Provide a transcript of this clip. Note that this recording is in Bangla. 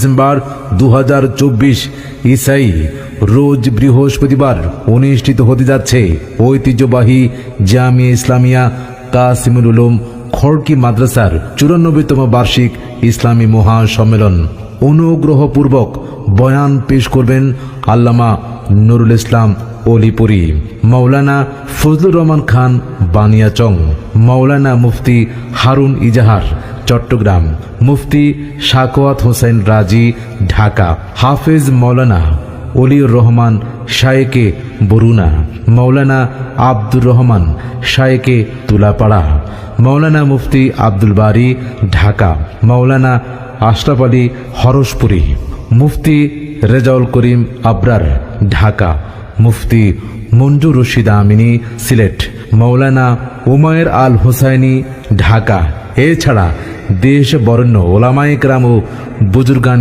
ডিসেম্বর দু ইসাই, রোজ বৃহস্পতিবার অনুষ্ঠিত হতে যাচ্ছে ঐতিহ্যবাহী জামিয়া ইসলামিয়া কাসিমুল উলুম খড়কি মাদ্রাসার চুরানব্বইতম বার্ষিক ইসলামী মহাসম্মেলন। অনুগ্রহপূর্বক বয়ান পেশ করবেন আল্লামা নুরুল ইসলাম অলিপুরি মৌলানা ফজলুর রহমান খান বানিয়াচং মৌলানা মুফতি হারুন ইজাহার চট্টগ্রাম। মুফতি শাকওয়াত হোসেন রাজি, ঢাকা। হাফেজ মৌলানা অলিউর রহমান, শায়েকে বরুনা মৌলানা আব্দুর রহমান, শায়েকে তুলাপাড়া। মৌলানা মুফতি আব্দুল বারি, ঢাকা। মৌলানা আশরাফ আলী, হরসপুরি। মুফতি রেজাউল করিম আবরার, ঢাকা। মুফতি মঞ্জুর রশিদ আমিনী, সিলেট। মৌলানা উমায়ের আল হোসাইনি, ঢাকা। এছাড়া দেশ বরণ্য ওলামায়ে রাম ও বুজুর্গান